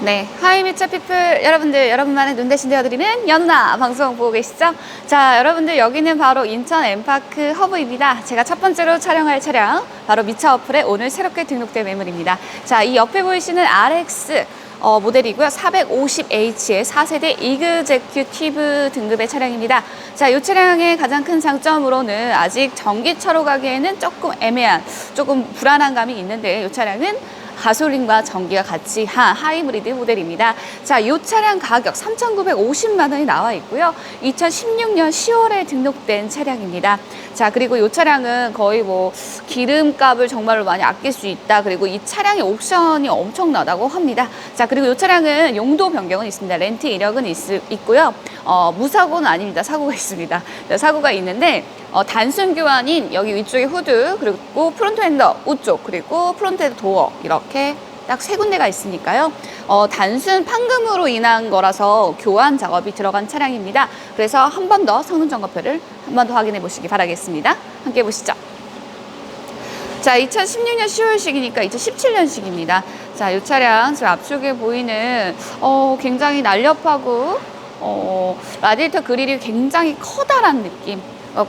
네, 하이미차 피플 여러분들 여러분만의 눈 대신 되어드리는 연나 방송 보고 계시죠? 자, 여러분들 여기는 바로 인천 엠파크 허브입니다. 제가 첫 번째로 촬영할 차량 바로 미차 어플에 오늘 새롭게 등록된 매물입니다. 자, 이 옆에 보이시는 RX 어, 모델이고요. 450H의 4세대 이그제큐티브 등급의 차량입니다. 자, 이 차량의 가장 큰 장점으로는 아직 전기차로 가기에는 조금 애매한, 조금 불안한 감이 있는데 이 차량은 가솔린과 전기가 같이 한 하이브리드 모델입니다. 자, 이 차량 가격 3,950만 원이 나와 있고요. 2016년 10월에 등록된 차량입니다. 자, 그리고 이 차량은 거의 뭐 기름값을 정말로 많이 아낄 수 있다. 그리고 이 차량의 옵션이 엄청나다고 합니다. 자, 그리고 이 차량은 용도 변경은 있습니다. 렌트 이력은 있, 있고요. 어, 무사고는 아닙니다. 사고가 있습니다. 자, 사고가 있는데 어, 단순 교환인 여기 위쪽에 후드 그리고 프론트 핸더 우쪽 그리고 프론트 핸드 도어 이렇게 딱 세 군데가 있으니까요. 어, 단순 판금으로 인한 거라서 교환 작업이 들어간 차량입니다. 그래서 한 번 더 성능 점검표를 한 번 더 확인해 보시기 바라겠습니다. 함께 보시죠. 자, 2016년 10월식이니까 2017년식입니다. 자, 이 차량 지금 앞쪽에 보이는 어, 굉장히 날렵하고 어, 라디에이터 그릴이 굉장히 커다란 느낌. 어,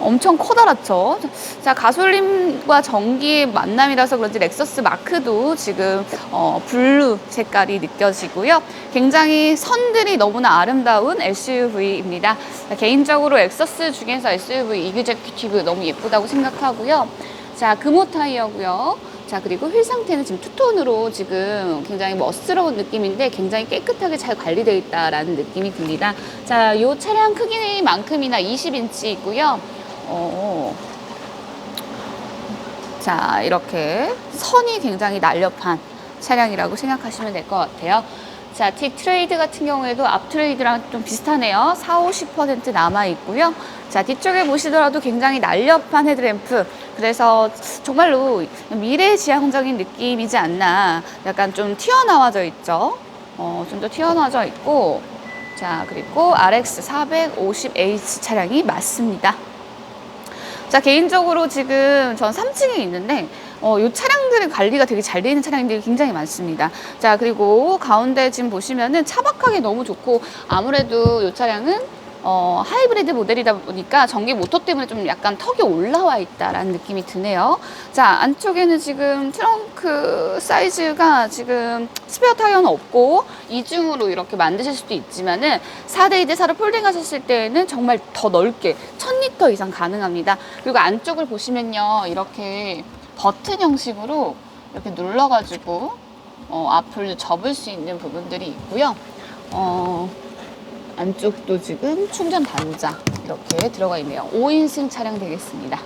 엄청 커다랗죠. 자, 가솔린과 전기의 만남이라서 그런지 렉서스 마크도 지금 어, 블루 색깔이 느껴지고요. 굉장히 선들이 너무나 아름다운 SUV입니다. 개인적으로 렉서스 중에서 SUV 이그제큐티브 너무 예쁘다고 생각하고요. 자, 금호 타이어고요. 자, 그리고 휠 상태는 지금 투톤으로 지금 굉장히 멋스러운 느낌인데 굉장히 깨끗하게 잘 관리되어 있다라는 느낌이 듭니다. 자, 이 차량 크기만큼이나 20인치 있고요. 어, 자, 이렇게 선이 굉장히 날렵한 차량이라고 생각하시면 될 것 같아요. 자, T 트레이드 같은 경우에도 앞 트레이드랑 좀 비슷하네요. 4, 50% 남아 있고요. 자, 뒤쪽에 보시더라도 굉장히 날렵한 헤드램프. 그래서 정말로 미래지향적인 느낌이지 않나. 약간 좀 튀어나와져 있죠. 어, 좀 더 튀어나와져 있고. 자, 그리고 RX 450H 차량이 맞습니다. 자, 개인적으로 지금 전 3층에 있는데, 어, 이 차량들의 관리가 되게 잘 되어 있는 차량들이 굉장히 많습니다. 자, 그리고 가운데 지금 보시면은 차박하기 너무 좋고, 아무래도 이 차량은 어, 하이브리드 모델이다 보니까 전기 모터 때문에 좀 약간 턱이 올라와 있다라는 느낌이 드네요. 자, 안쪽에는 지금 트렁크 사이즈가 지금 스페어 타이어는 없고 이중으로 이렇게 만드실 수도 있지만은 4대 2대 4로 폴딩 하셨을 때는 정말 더 넓게 1000리터 이상 가능합니다. 그리고 안쪽을 보시면요. 이렇게 버튼 형식으로 이렇게 눌러가지고 어, 앞을 접을 수 있는 부분들이 있고요. 어, 안쪽도 지금 충전 단자 이렇게 들어가 있네요. 5인승 차량 되겠습니다.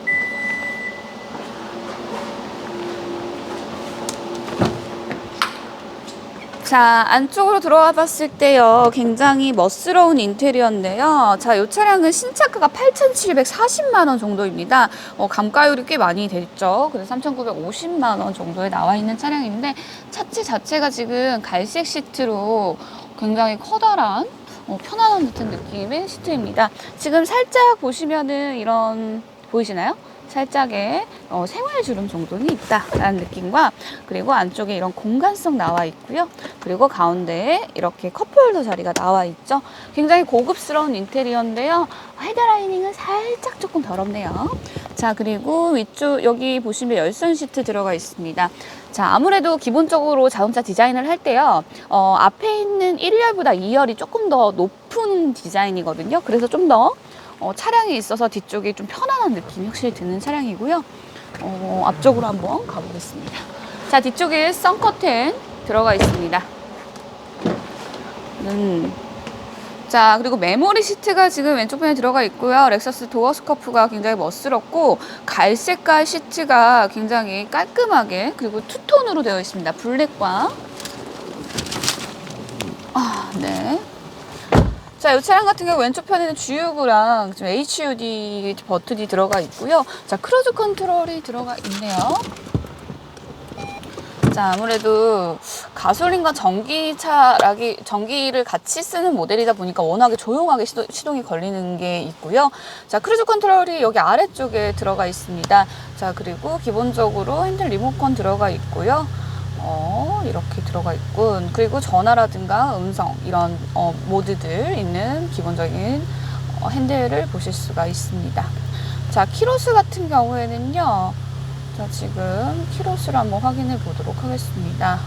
자, 안쪽으로 들어와 봤을 때요. 굉장히 멋스러운 인테리어인데요. 자, 이 차량은 신차가가 8,740만 원 정도입니다. 어, 감가율이 꽤 많이 됐죠. 그래서 3,950만 원 정도에 나와 있는 차량인데 차체 자체가 지금 갈색 시트로 굉장히 커다란 어, 편안한 듯한 느낌의 시트입니다. 지금 살짝 보시면은 이런 보이시나요? 살짝의 어, 생활 주름 정도는 있다라는 느낌과 그리고 안쪽에 이런 공간성 나와 있고요. 그리고 가운데에 이렇게 컵홀더 자리가 나와 있죠. 굉장히 고급스러운 인테리어인데요. 헤드라이닝은 살짝 조금 더럽네요. 자 그리고 위쪽 여기 보시면 열선 시트 들어가 있습니다. 자 아무래도 기본적으로 자동차 디자인을 할 때요. 어, 앞에 있는 1열보다 2열이 조금 더 높은 디자인이거든요. 그래서 좀더 어, 차량이 있어서 뒤쪽이 좀 편안한 느낌이 확실히 드는 차량이고요. 어, 앞쪽으로 한번 가보겠습니다. 자, 뒤쪽에 선커튼 들어가 있습니다. 음. 자, 그리고 메모리 시트가 지금 왼쪽 편에 들어가 있고요. 렉서스 도어 스커프가 굉장히 멋스럽고 갈색깔 시트가 굉장히 깔끔하게 그리고 투톤으로 되어 있습니다. 블랙과 아, 네. 자, 이 차량 같은 경우 왼쪽 편에는 주유구랑 HUD 버튼이 들어가 있고요. 자, 크루즈 컨트롤이 들어가 있네요. 자, 아무래도 가솔린과 전기차라기, 전기를 같이 쓰는 모델이다 보니까 워낙에 조용하게 시도, 시동이 걸리는 게 있고요. 자, 크루즈 컨트롤이 여기 아래쪽에 들어가 있습니다. 자, 그리고 기본적으로 핸들 리모컨 들어가 있고요. 어, 이렇게 들어가 있군. 그리고 전화라든가 음성 이런 어, 모드들 있는 기본적인 어, 핸들을 보실 수가 있습니다. 자, 키로수 같은 경우에는요. 자, 지금 키로수를 한번 확인해 보도록 하겠습니다.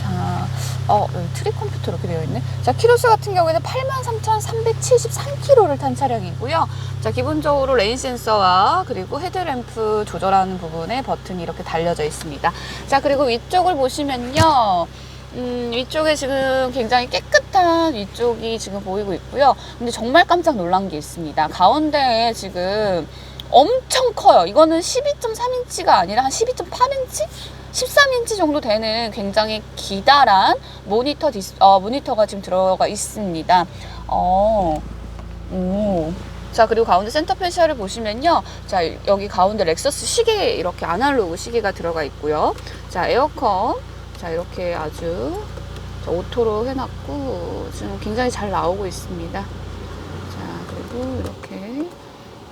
자, 어, 트리 컴퓨터 이렇게 되어 있네. 자, 키로수 같은 경우에는 83,373km를 탄 차량이고요. 자, 기본적으로 레인 센서와 그리고 헤드램프 조절하는 부분에 버튼이 이렇게 달려져 있습니다. 자, 그리고 위쪽을 보시면요. 음, 위쪽에 지금 굉장히 깨끗한 위쪽이 지금 보이고 있고요. 근데 정말 깜짝 놀란 게 있습니다. 가운데에 지금 엄청 커요. 이거는 12.3인치가 아니라 한 12.8인치? 13인치 정도 되는 굉장히 기다란 모니터 디스, 어, 모니터가 지금 들어가 있습니다. 어, 오. 자, 그리고 가운데 센터 페시아를 보시면요. 자, 여기 가운데 렉서스 시계, 이렇게 아날로그 시계가 들어가 있고요. 자, 에어컨. 자, 이렇게 아주 자, 오토로 해놨고, 지금 굉장히 잘 나오고 있습니다. 자, 그리고 이렇게.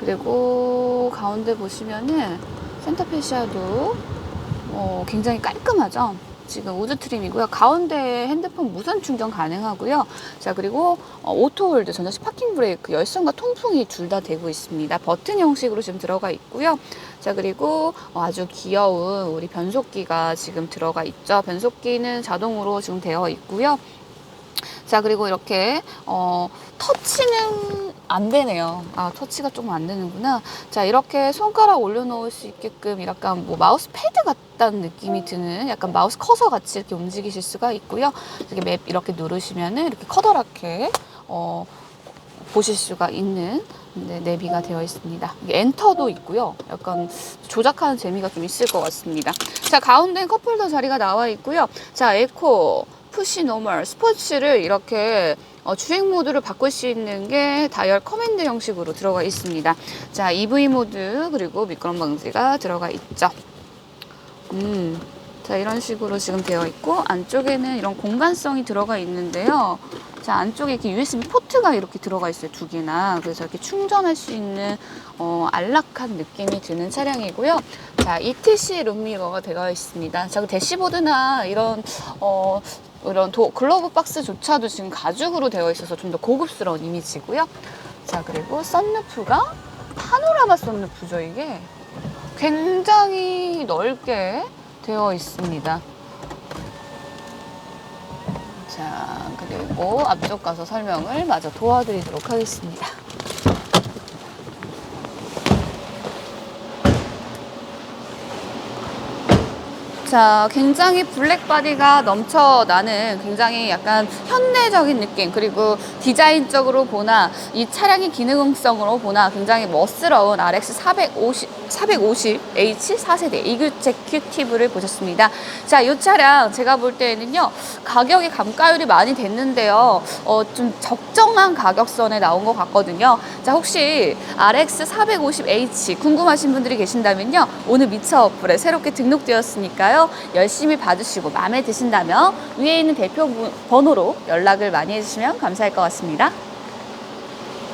그리고 가운데 보시면은 센터 페시아도 어, 굉장히 깔끔하죠. 지금 우드 트림이고요. 가운데 핸드폰 무선 충전 가능하고요. 자 그리고 어, 오토홀드 전자식 파킹 브레이크 열선과 통풍이 둘 다 되고 있습니다. 버튼 형식으로 지금 들어가 있고요. 자 그리고 어, 아주 귀여운 우리 변속기가 지금 들어가 있죠. 변속기는 자동으로 지금 되어 있고요. 자 그리고 이렇게 어, 터치는 안 되네요. 아 터치가 조금 안 되는구나. 자 이렇게 손가락 올려놓을 수 있게끔 약간 뭐 마우스 패드 같다는 느낌이 드는 약간 마우스 커서 같이 이렇게 움직이실 수가 있고요. 이렇게 맵 이렇게 누르시면은 이렇게 커다랗게 어, 보실 수가 있는 네, 내비가 되어 있습니다. 엔터도 있고요. 약간 조작하는 재미가 좀 있을 것 같습니다. 자 가운데 컵홀더 자리가 나와 있고요. 자 에코 푸시 노멀 스포츠를 이렇게 어, 주행 모드를 바꿀 수 있는 게 다이얼 커맨드 형식으로 들어가 있습니다. 자, EV 모드 그리고 미끄럼 방지가 들어가 있죠. 음, 자 이런 식으로 지금 되어 있고 안쪽에는 이런 공간성이 들어가 있는데요. 자 안쪽에 이렇게 USB 포트가 이렇게 들어가 있어요 두 개나 그래서 이렇게 충전할 수 있는 어, 안락한 느낌이 드는 차량이고요. 자 ETC 룸미러가 되어 있습니다. 자 그 대시보드나 이런 어, 이런 도, 글러브 박스조차도 지금 가죽으로 되어 있어서 좀 더 고급스러운 이미지고요. 자 그리고 썬루프가 파노라마 썬루프죠 이게 굉장히 넓게 되어 있습니다. 자, 그리고 앞쪽 가서 설명을 마저 도와드리도록 하겠습니다. 자, 굉장히 블랙바디가 넘쳐나는 굉장히 약간 현대적인 느낌, 그리고 디자인적으로 보나, 이 차량의 기능성으로 보나 굉장히 멋스러운 RX 450, 450H 4세대 이그제큐티브를 보셨습니다. 자, 이 차량 제가 볼 때에는요, 가격이 감가율이 많이 됐는데요, 어, 좀 적정한 가격선에 나온 것 같거든요. 자, 혹시 RX 450H 궁금하신 분들이 계신다면요, 오늘 미차 어플에 새롭게 등록되었으니까요, 열심히 봐주시고 마음에 드신다면 위에 있는 대표 번호로 연락을 많이 해주시면 감사할 것 같습니다.